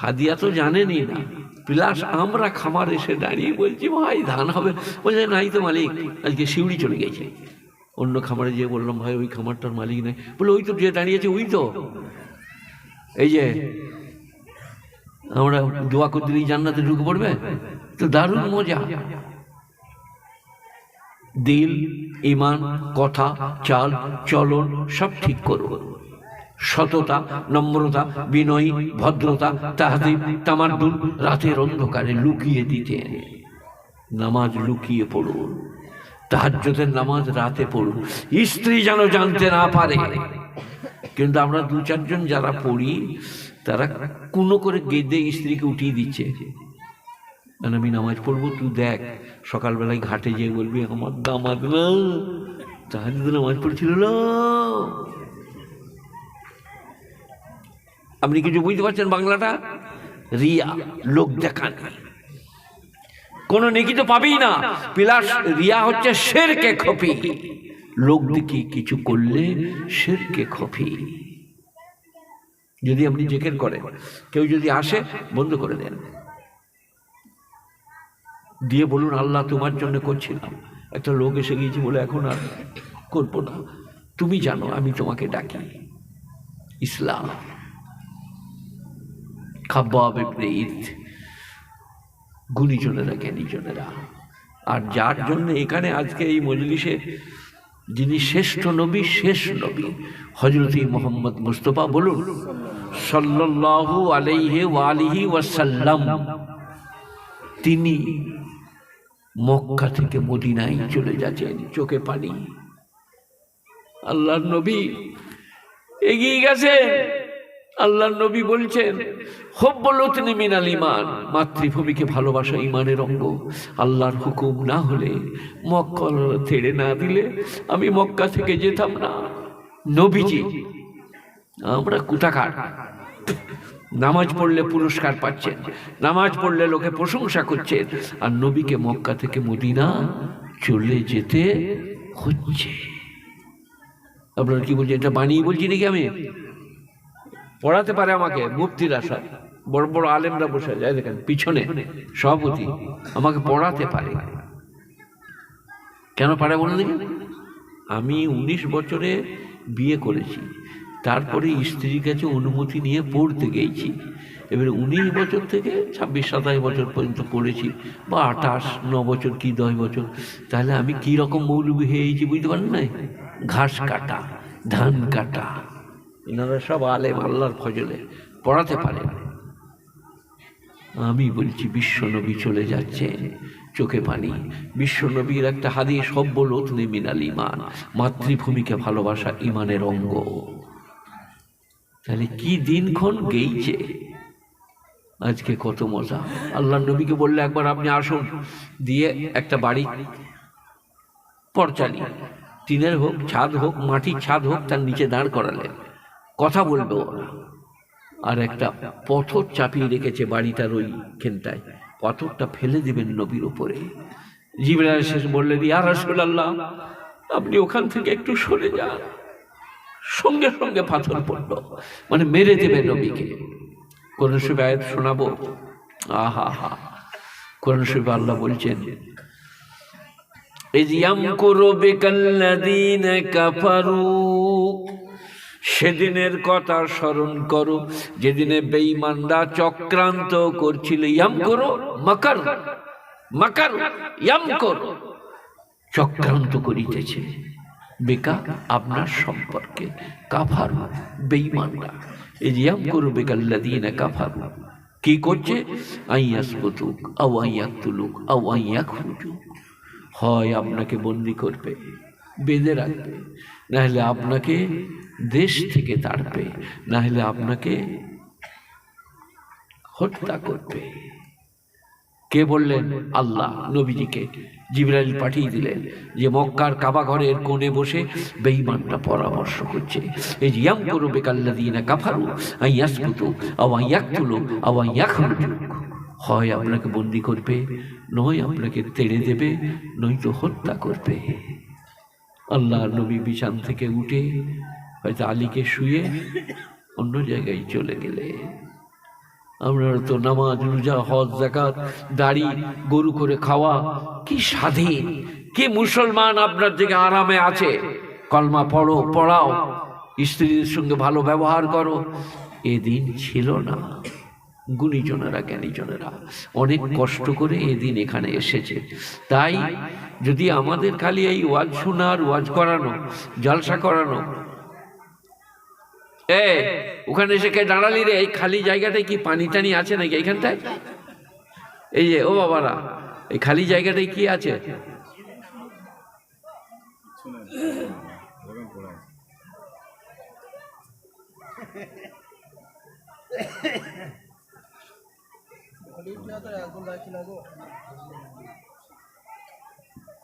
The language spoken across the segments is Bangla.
হাদিয়া তো জানেনই না। প্লাস আমরা খামার এসে দাঁড়িয়ে বলছি, ভাই, ধান হবে। বলছে, নাই তো মালিক, আজকে শিউড়ি চলে গেছে। অন্য খামারে যেয়ে বললাম, ভাই, ওই খামারটার মালিক নাই। বলে, ওই তো যে দাঁড়িয়েছে, ওই তো। এই যে, আমরা দোয়া করতে দিলেই জান্নাতে ঢুকে পড়বে? তো দারুণ মজা। দিল ইমান কথা, চাল, চলন, সব ঠিক করব। সততা, নম্রতা, বিনয়ী, ভদ্রতা তাহাদিব তামাদ্দুন রাতের অন্ধকারে লুকিয়ে দিতেন। নামাজ লুকিয়ে পড়ুন। তাহাজ্জতের নামাজ রাতে পড়ুন। স্ত্রী যেন জানতে না পারে। কিন্তু আমরা দু চারজন যারা পড়ি, তারা কোনো করে গেদে স্ত্রীকে উঠিয়ে দিচ্ছে। আর আমি নামাজ পড়ব? তুই দেখ, সকালবেলায় ঘাটে যেয়ে বলবি, আমার দামাদ না। তাহলে তো নামাজ পড়ছিল না। আপনি কিছু বুঝতে পারছেন বাংলাটা? রিয়া, লোক দেখান। কোন নেকি তো পাবেই না। প্লাস রিয়া হচ্ছে শেরকে খপি। লোক দেখি কিছু করলে শেরকে খপি। যদি আপনি জেকের করেন, কেউ যদি আসে, বন্ধ করে দেন। দিয়ে বলুন, আল্লাহ তোমার জন্য করছিলাম। একটা লোক এসে গিয়েছি বলে, এখন আর করব না। তুমি জানো, আমি তোমাকে ডাকি। ইসলাম। খাব্বাব ইবনে গুণীজনেরা, জ্ঞানীজনেরা। আর যার জন্য এখানে আজকে এই মজলিসে যিনি শ্রেষ্ঠ নবী, শেষ নবী হজরত মোহাম্মদ মুস্তফা বলুন, সাল্লাল্লাহু আলাইহি ওয়ালিহি ওয়াসাল্লাম, তিনি মক্কা থেকে মদিনায় চলে যাচ্ছেন, চোখে পানি। আল্লাহ নবী এগিয়ে গেছে। আল্লাহর নবী বলছেন হব্বলত মিনাল ইমান মাতৃভূমিকে ভালোবাসা ইমানের অঙ্গ। আল্লাহর হুকুম না হলে মক্কা ছেড়ে না দিলে আমি মক্কা থেকে যেতাম না। নবীজি, আমরা কুটাকার নামাজ পড়লে পুরস্কার পাচ্ছেন, নামাজ পড়লে লোকে প্রশংসা করছেন, আর নবীকে মক্কা থেকে মদিনা চলে যেতে হচ্ছে। আপনারা কি বলছেন, এটা বানিয়ে বলছি নাকি আমি? পড়াতে পারে আমাকে মুক্তির আশা বড় বড় আলেমরা বসে যায়, দেখেন, পিছনে সভাপতি আমাকে পড়াতে পারে। কেন পারে বলে দেখি? আমি উনিশ বছরে বিয়ে করেছি, তারপরে স্ত্রীর কাছে অনুমতি নিয়ে পড়তে গেছি এবারে উনিশ বছর থেকে ছাব্বিশ, সাতাশ বছর পর্যন্ত পড়েছি, বা আঠাশ, ন বছর কি দশ বছর, তাহলে আমি কি রকম হয়েছি বুঝতে পারেন না ঘাস কাটা, ধান কাটা। এনারা সব আলেম, আল্লাহর ফজলে। পড়াতে পারে আমি বলছি, বিশ্বনবী চলে যাচ্ছে। চোখে পানি। বিশ্বনবীর একটা হাদিস সব লোক মিনাল ইমান মাতৃভূমিকে ভালোবাসা ইমানের অঙ্গ। তাহলে কি দিনক্ষণ গেইছে? আজকে কত মজা। আল্লাহ নবীকে বললে একবার আপনি আসুন, দিয়ে একটা বাড়ি, পরচালি। টিনের হোক, ছাদ হোক, মাটির ছাদ হোক, তার নিচে দাঁড় করালেন। কথা বলবে ওরা আর একটা পথর চাপিয়ে রেখেছে বাড়িটার ওই খেনটায় পাথরটা ফেলে দিবেন নবীর উপরে জিবরাল শেষ বললেন ইয়া রাসূলুল্লাহ আপনি ওখান থেকে একটু সরে যান সঙ্গে সঙ্গে পাথর পড়ল মানে মেরে দেবে নবীকে কোন সময় আয়াত শোনাবো আহা হা কোরআন শরীফে আল্লাহ বলছেন إذ يمكر بك الذين كفروا সেদিনের কথা স্মরণ করো, যেদিনে বেঈমানরা চক্রান্ত করছিল, ইয়াম করো, মাকার মাকার, ইয়াম করো। চক্রান্ত করিতেছে। বেকা আপনার সম্পর্কে কাফার বেঈমানরা। এই ইয়াম করো বেকাল্লাদিনা কাফার। কি করছে? আইয়াসবুতুক আও আইয়াকতুলুক আও আইয়াখরুজুক হয় আপনাকে বন্দি করবে, বেঁধে রাখবে। নাহলে আপনাকে দেশ থেকে তাড়বে নাহলে আপনাকে হত্যা করবে। কে বললেন? আল্লাহ, নবীজিকে। জিবরাইল পাঠিয়ে দিলেন যে মক্কার কাবা ঘরের কোণে বসে বেঈমানটা পরামর্শ করছে। এই যে ইয়াম করু বেকাল্লাদিনা কাফারু আইয়াসপুতু আওয়া ইয়াকতুলু আওয়া ইয়াখরুজু। হয় আপনাকে বন্দি করবে, নয় আপনাকে তেড়ে দেবে, নয়তো হত্যা করবে। আল্লাহ নবী বিছান থেকে উঠে হয়তো আলীকে শুয়ে অন্য জায়গায় চলে গেলে। আপনারা তো নামাজ, রোজা, হজ জাকাত দাড়ি, গরু করে খাওয়া, কি স্বাধীন, কি মুসলমান আপনার দিকে আরামে আছে। কলমা পড়ো, পড়াও স্ত্রীর সঙ্গে ভালো ব্যবহার করো। এদিন ছিল না গুণীজনেরা, জ্ঞানীজনেরা। অনেক কষ্ট করে এদিন এখানে এসেছে। তাই যদি আমাদের খালি এই ওয়াজ শোনার, ওয়াজ করানো, জলসা করানো। এ, ওখানে এসে কে দাঁড়ালি রে? এই খালি জায়গাটায় কি পানি টানি আছে নাকি এইখানটায়? এই যে, ও বাবারা, এই খালি জায়গাটায় কি আছে?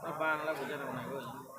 一般那不见得每个人。